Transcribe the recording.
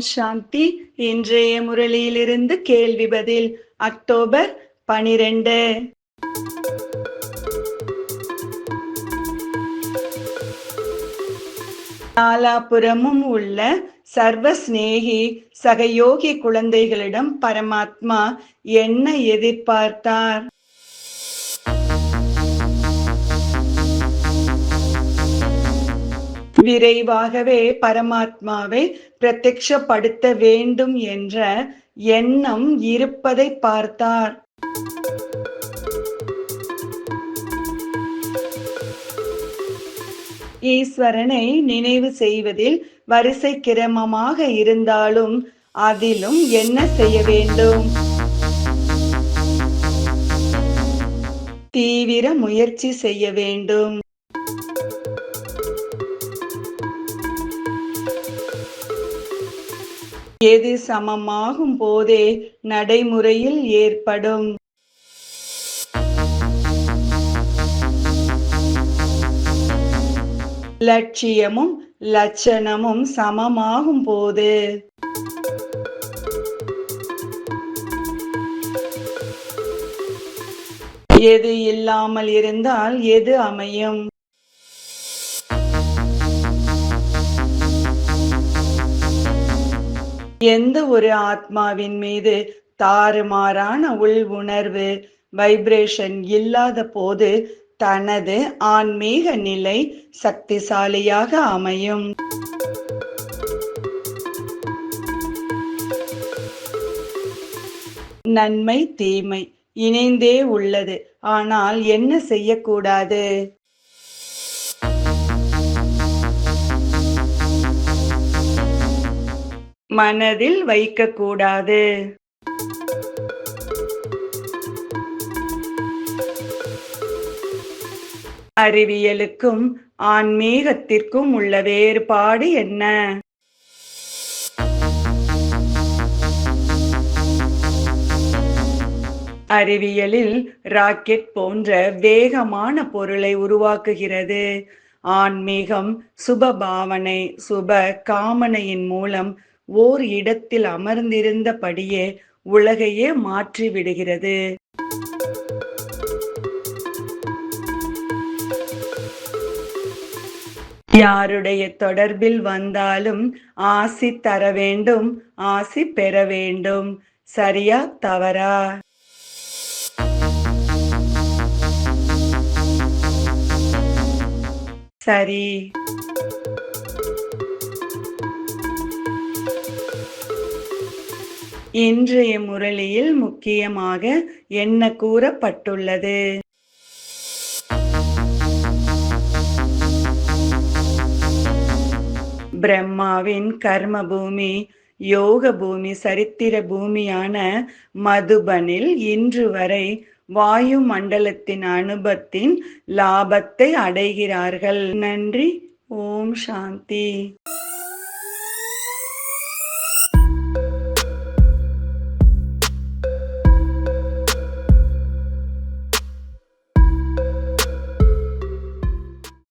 சாந்தி. இன்றைய முரளியிலிருந்து கேள்வி பதில். அக்டோபர் பனிரெண்டு. நாலாபுறமும் உள்ள சர்வ சிநேகி சகயோகி குழந்தைகளிடம் பரமாத்மா என்ன எதிர்பார்த்தார்? விரைவாகவே பரமாத்மாவை பிரத்யப்படுத்த வேண்டும் என்ற எண்ணம் இருப்பதை பார்த்தார். ஈஸ்வரனை நினைவு செய்வதில் வரிசை கிரமமாக இருந்தாலும் அதிலும் என்ன செய்ய வேண்டும்? தீவிர முயற்சி செய்ய வேண்டும். எது சமமாகும் போதே நடைமுறையில் ஏற்படும். லட்சியமும் லட்சணமும் சமமாகும் போது. எது இல்லாமல் இருந்தால் எது அமையும்? எந்த ஒரு ஆத்மாவின் மீது தாறுமாறான உள் உணர்வு வைப்ரேஷன் இல்லாத போது தனது ஆன்மீக நிலை சக்திசாலியாக அமையும். நன்மை தீமை இணைந்தே உள்ளது. ஆனால் என்ன செய்யக்கூடாது? மனதில் வைக்கக்கூடாது. அறிவியலுக்கும் ஆன்மீகத்திற்கும் உள்ள வேறுபாடு என்ன? அறிவியலில் ராக்கெட் போன்ற வேகமான பொருளை உருவாக்குகிறது. ஆன்மீகம் சுப பாவனை சுப காமனையின் மூலம் ஓர் இடத்தில் அமர்ந்திருந்தபடியே உலகையே மாற்றி விடுகிறது. யாருடைய தொடர்பில் வந்தாலும் ஆசி தர வேண்டும் ஆசி பெற வேண்டும். சரியா தவறா? சரி. இன்றைய முரளியில் முக்கியமாக என்ன கூறப்பட்டுள்ளது? பிரம்மாவின் கர்ம பூமி யோக பூமி சரித்திர பூமியான மதுபனில் இன்று வரை வாயு மண்டலத்தின் அனுபத்தின் லாபத்தை அடைகிறார்கள். நன்றி. ஓம் சாந்தி.